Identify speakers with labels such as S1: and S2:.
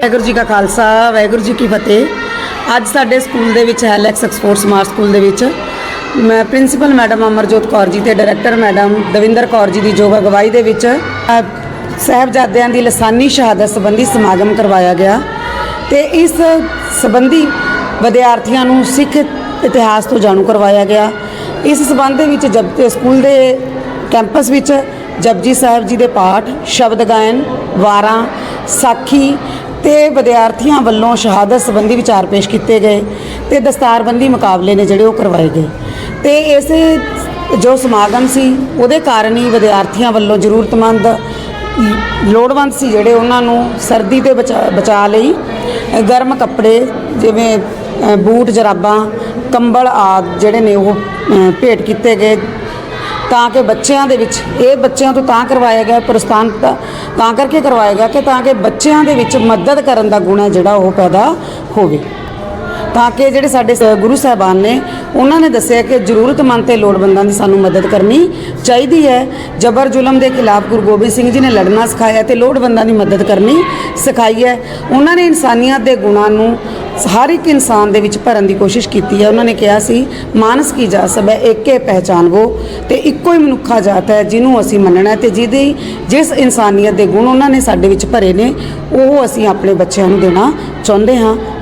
S1: ਵਾਹਿਗੁਰੂ ਜੀ ਕਾ ਖਾਲਸਾ ਵਾਹਿਗੁਰੂ ਜੀ ਕੀ ਫਤਿਹ। ਅੱਜ ਸਾਡੇ ਸਕੂਲ ਦੇ ਵਿੱਚ ਹੈਲੈਕਸ ਐਕਸਪੋਰਟ ਸਮਾਰਟ ਸਕੂਲ ਦੇ ਵਿੱਚ। ਮੈਂ ਪ੍ਰਿੰਸੀਪਲ ਮੈਡਮ ਅਮਰਜੋਤ ਕੌਰ ਜੀ ਤੇ ਡਾਇਰੈਕਟਰ ਮੈਡਮ ਦਵਿੰਦਰ ਕੌਰ ਜੀ ਦੀ ਯੋਗ ਅਗਵਾਈ ਦੇ ਵਿੱਚ ਅ, ਸਾਹਿਬਜ਼ਾਦਿਆਂ ਦੀ ਲਸਾਨੀ ਸ਼ਹਾਦਤ ਸੰਬੰਧੀ ਸਮਾਗਮ ਕਰਵਾਇਆ ਗਿਆ। ਤੇ ਇਸ ਸੰਬੰਧੀ ਵਿਦਿਆਰਥੀਆਂ ਨੂੰ ਸਿੱਖ ਇਤਿਹਾਸ ਤੋਂ ਜਾਣੂ ਕਰਵਾਇਆ ਗਿਆ। ਇਸ ਸਬੰਧ ਦੇ ਵਿੱਚ ਜਬ ਸਕੂਲ ਦੇ ਕੈਂਪਸ ਵਿੱਚ ਜਪਜੀ ਸਾਹਿਬ ਜੀ ਦੇ ਪਾਠ ਸ਼ਬਦ ਗਾਇਨ ਵਾਰਾਂ ਸਾਖੀ ਤੇ ਵਿਦਿਆਰਥੀਆਂ ਵੱਲੋਂ ਸ਼ਹਾਦਤ ਸੰਬੰਧੀ ਵਿਚਾਰ ਪੇਸ਼ ਕੀਤੇ ਗਏ ਤੇ ਦਸਤਾਰਬੰਦੀ ਮੁਕਾਬਲੇ ਨੇ ਜਿਹੜੇ ਉਹ ਕਰਵਾਏ ਗਏ। ਤੇ ਇਸ ਜੋ ਸਮਾਗਮ ਸੀ, ਉਹਦੇ ਕਾਰਨ ਹੀ ਵਿਦਿਆਰਥੀਆਂ ਵੱਲੋਂ ਜ਼ਰੂਰਤਮੰਦ, ਲੋੜਵੰਦ ਸੀ ਜਿਹੜੇ ਉਹਨਾਂ ਨੂੰ ਸਰਦੀ ਤੇ ਬਚਾ ਬਚਾ ਲਈ, ਗਰਮ ਕੱਪੜੇ ਜਿਵੇਂ ਬੂਟ, ਜਰਾਬਾਂ, ਕੰਬਲ ਆਦਿ ਜਿਹੜੇ ਨੇ ਉਹ ਭੇਟ ਕੀਤੇ ਗਏ। ਤਾਂ ਕਿ ਬੱਚਿਆਂ ਦੇ ਵਿੱਚ, ਇਹ ਬੱਚਿਆਂ ਤੋਂ ਤਾਂ ਕਰਵਾਇਆ ਗਿਆ ਪ੍ਰਸਥਾਨ ਤਾਂ ਤਾਂ ਕਰਕੇ ਕਰਵਾਇਆ ਗਿਆ ਕਿ ਤਾਂ ਕਿ ਬੱਚਿਆਂ ਦੇ ਵਿੱਚ ਮਦਦ ਕਰਨ ਦਾ ਗੁਣ ਹੈ ਜਿਹੜਾ ਉਹ ਪੈਦਾ ਹੋਵੇ। ਤਾਂ ਕਿ ਜਿਹੜੇ ਸਾਡੇ ਸ- ਗੁਰੂ ਸਾਹਿਬਾਨ ਨੇ, ਉਹਨਾਂ ਨੇ ਦੱਸਿਆ ਕਿ ਜ਼ਰੂਰਤਮੰਦ ਤੇ ਲੋੜਵੰਦਾਂ ਦੀ ਸਾਨੂੰ ਮਦਦ ਕਰਨੀ ਚਾਹੀਦੀ ਹੈ। ਜਬਰ ਜ਼ੁਲਮ ਦੇ ਖਿਲਾਫ ਗੁਰੂ ਗੋਬਿੰਦ ਸਿੰਘ ਜੀ ਨੇ ਲੜਨਾ ਸਿਖਾਇਆ ਤੇ ਲੋੜਵੰਦਾਂ ਦੀ ਮਦਦ ਕਰਨੀ ਸਿਖਾਈ ਹੈ। ਉਹਨਾਂ ਨੇ ਇਨਸਾਨੀਅਤ ਦੇ ਗੁਣਾਂ ਨੂੰ ਹਰ ਇੱਕ ਇਨਸਾਨ ਦੇ ਵਿੱਚ ਭਰਨ ਦੀ ਕੋਸ਼ਿਸ਼ ਕੀਤੀ ਹੈ। ਉਹਨਾਂ ਨੇ ਕਿਹਾ ਸੀ, ਮਾਨਸ ਕੀ ਜਾ ਸਭ ਹੈ, ਏਕੇ ਪਹਿਚਾਨਵੋ ਤੇ ਇੱਕੋ ਹੀ ਮਨੁੱਖਾ ਜਾਤ ਹੈ ਜਿਹਨੂੰ ਅਸੀਂ ਮੰਨਣਾ ਹੈ ਤੇ ਜਿਹਦੀ ਜਿਸ ਇਨਸਾਨੀਅਤ ਦੇ ਗੁਣ ਉਹਨਾਂ ਨੇ ਸਾਡੇ ਵਿੱਚ ਭਰੇ ਨੇ, ਉਹ ਅਸੀਂ ਆਪਣੇ ਬੱਚਿਆਂ ਨੂੰ ਦੇਣਾ ਚਾਹੁੰਦੇ ਹਾਂ।